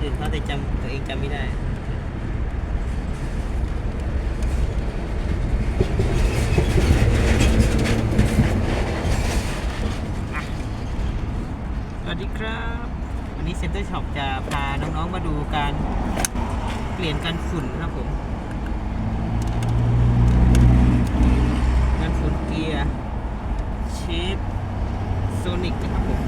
อื่นเขาแต่จำตัวเองจำไม่ได้สวัสดีครับ วันนี้เซ็นเตอร์ช็อปจะพาน้องๆมาดูการเปลี่ยนกันฝุ่นครับผมการฝุ่นเกียร์เชฟโซนิกนะครับผม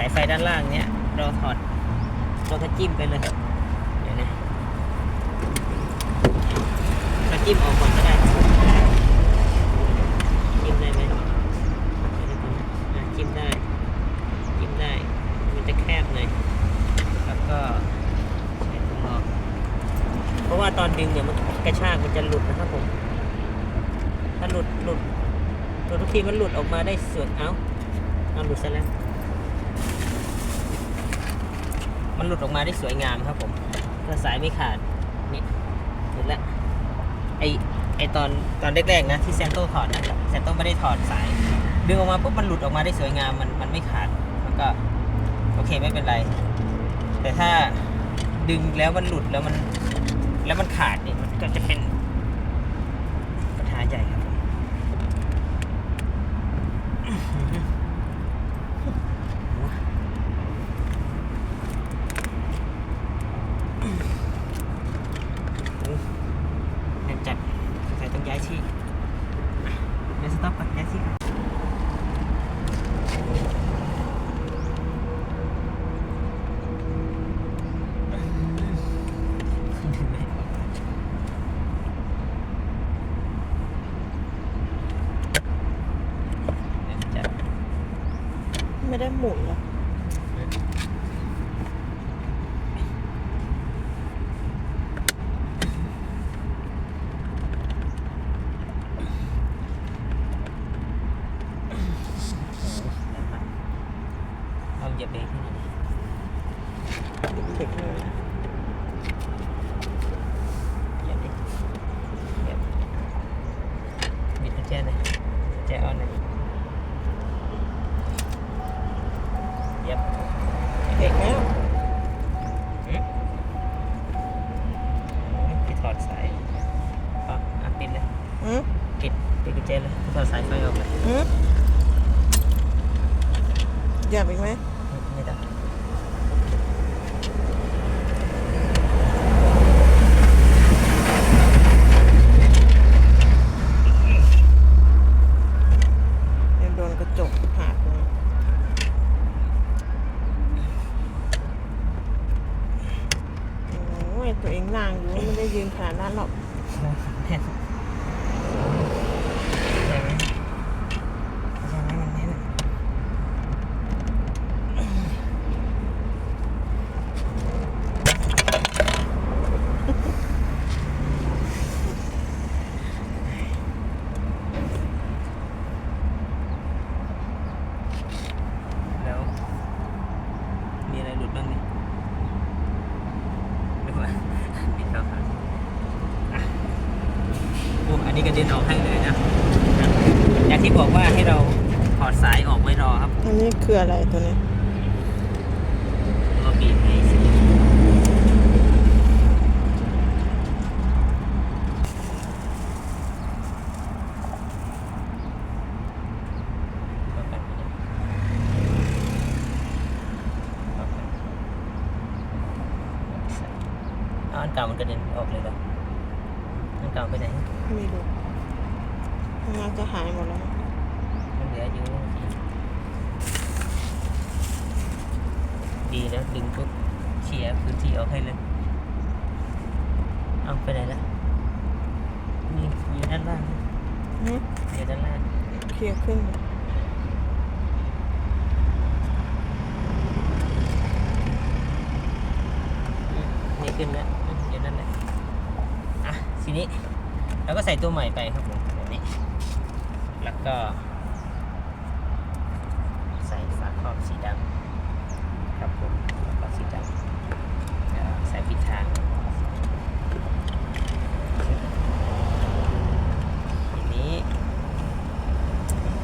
สายไฟด้านล่างเนี้ยเราถอดเราก็จิ้มไปเลยเดี๋ยวนะเราจิ้มออกก่อนก็ได้จิ้มได้ไหมเดี๋ยวนะอะจิ้มได้จิ้มได้ มันจะแคบหน่อยแล้วก็ใช้ตรงรอบเพราะว่าตอนดึงเนี่ยมันกระชากมันจะหลุดนะครับผมถ้าหลุดหลุดหลุดทุกทีมันหลุดออกมาได้ส่วนเอ้าเอาหลุดซะแล้ว มันหลุดออกมาได้สวยงามครับผมถ้าสายไม่ขาดนี่หลุดแล้วไอไอตอนตอนแรกๆนะที่แซนโตถอดนะแซนโตไม่ได้ถอดสาย ดึงออกมาปุ๊บมันหลุดออกมาได้สวยงามมันมันไม่ขาดมันก็โอเคไม่เป็นไร แต่ถ้าดึงแล้วมันหลุดแล้วมัน แล้วมันขาดเนี่ยมันก็จะเป็นปัญหาใหญ่ครับผมแน่นจัดใส่ต้องย้ายที่อะเดี๋ยวสต็อปก่อนย้ายที่ก่อนแน่นจัด ไม่ได้หมุนนะอก เอาเหยียบเบรกให้หน่อยดิ เด็กเลย เหยียบดิเหยียบบิดกุญแจหน่อยกุญแจออนหน่อยเหยียบ เด็กแล้ว อืมปิดถอดสายอ๋ออะปิดเลย อืม ปิดปิดกุญแจเลยถอดสายไฟออกเลย อืมเหยียบอีกไหมไม่ได้เดี๋ยวโดนกระจกหักเลยโอ้ยตัวเองนั่งอยู่ไม่ได้ยืนขนาดนั้นหรอก แน่นใช่ไหมใช่ไหมมันแน่น แล้ว มีอะไรหลุดบ้างเนี่ยไม่ว่า ปิดแล้วครับอะ นี่กระเด็นออกให้เลยนะนะ อย่างที่บอกว่าให้เราถอดสายออกไว้รอครับ อันนี้คืออะไรตัวนี้ก็บีบให้สิเอาอันเก่ามันกระเด็นออกเลยเหรออัน เก่าไปไหนไม่รู้น่าจะหายหมดแล้วมั้งมันเหลืออยู่ดีนะดึงปุ๊บเคลียร์พื้นที่ออกให้เลย เอาไปไหนละนี่อยู่ด้านล่างนี่หืมอยู่ด้านล่างเคลียร์ขึ้นอืมนี่ขึ้นแล้วอืมอยู่นั่นแหละอะ ทีนี้เราก็ใส่ตัวใหม่ไปครับผมแบบนี้ แล้วก็ ใส่ฝาครอบสีดำครับผมฝาครอบสีดำใส่ปิดทางทีนี้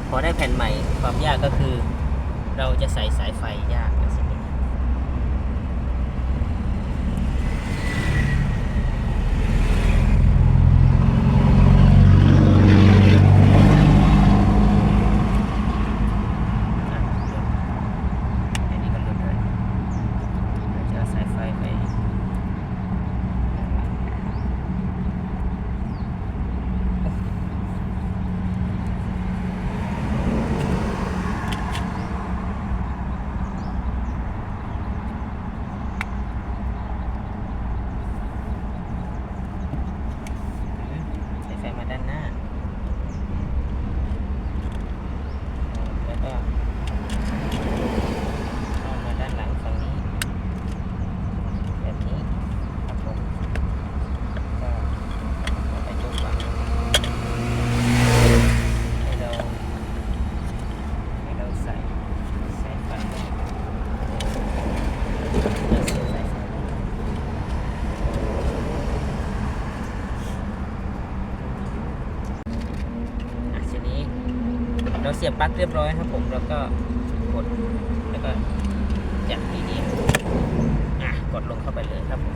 พอได้แผ่นใหม่ความยากก็คือ เราจะใส่สายไฟยากนะสินี้อะอันนี้ก็หลุดเลยเราจะเอาสายไฟไป ใส่ไฟมาด้านหน้า แล้วก็เข้ามาด้านหลังฝั่งนี้ แบบนี้ครับผมก็เอาไปจุกฝั่งให้เราให้เราใส่ใส่ไฟเราเสียบสายไฟ อะทีนี้ เราเสียบปลั๊กเรียบร้อยครับผมแล้วก็กดแล้วก็จับดีๆอะกดลงเข้าไปเลยครับผม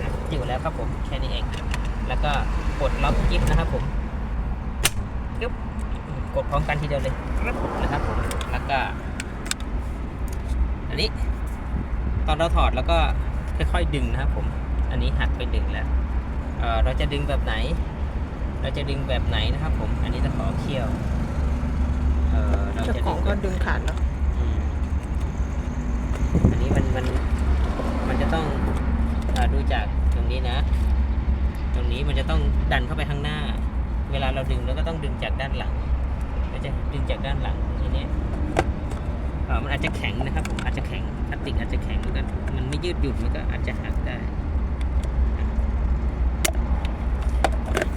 อะอยู่แล้วครับผมแค่นี้เอง แล้วก็กดล็อกกิฟต์นะครับผมกึ๊บกดพร้อมกันทีเดียวเลยนะครับผมแล้วก็ อันนี้ ตอนเราถอดแล้วก็ค่อยๆดึงนะครับ ผม อันนี้หักไปดึงแล้วเเราจะดึงแบบไหน เราจะดึงแบบไหนนะครับ ผม อันนี้จะขอเคี่ยว เออเราเจ้าจะของก็ดึงขาดแล้วอืมอันนี้มันมันมันจะต้องอาดูจากตรงนี้นะ ตรงนี้มันจะต้องดันเข้าไปข้างหน้า เวลาเราดึงเราก็ต้องดึงจากด้านหลังเราจะดึงจากด้านหลังทีนี้เออมันอาจจะแข็งนะครับผมอาจจะแข็งพลาสติกอาจจะแข็งมันก็มันไม่ยืดหยุ่นมันก็อาจจะหักได้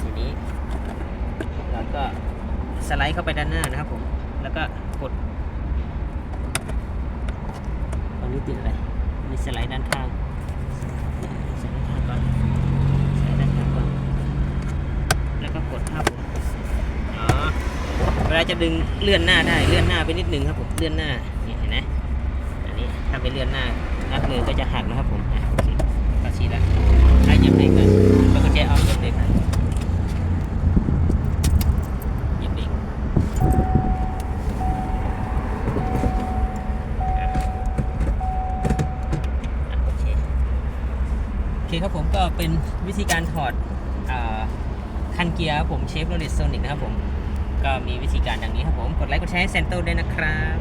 ทีนี้เราก็สไลด์เข้าไปด้านหน้านะครับผม แล้วก็กดตอนนี้ติดอะไรมีสไลด์ด้านข้างสไลด์ด้านข้างก่อนสไลด์ด้านข้างก่อน แล้วก็กดครับผมอ๋อเวลาจะดึงเลื่อนหน้าได้เลื่อนหน้าไปนิดนึงครับผมเลื่อนหน้านี่เห็นไหมอันนี้ถ้าไปเลื่อนหน้านับเลยก็จะหักนะครับผมอะโอเคก็ชี้แล้วให้เหยียบเบรกเลยแล้วก็แจเอาเหยียบเบรกเลยเหยียบเบรก อะโอเคโอเคครับผม ก็เป็นวิธีการถอดอคันเกียร์ผมเชฟโรเลตโซนิกนะครับผม ก็มีวิธีการดังนี้ครับผม กดไลค์กดแชร์ให้เซนโตด้วยนะครับ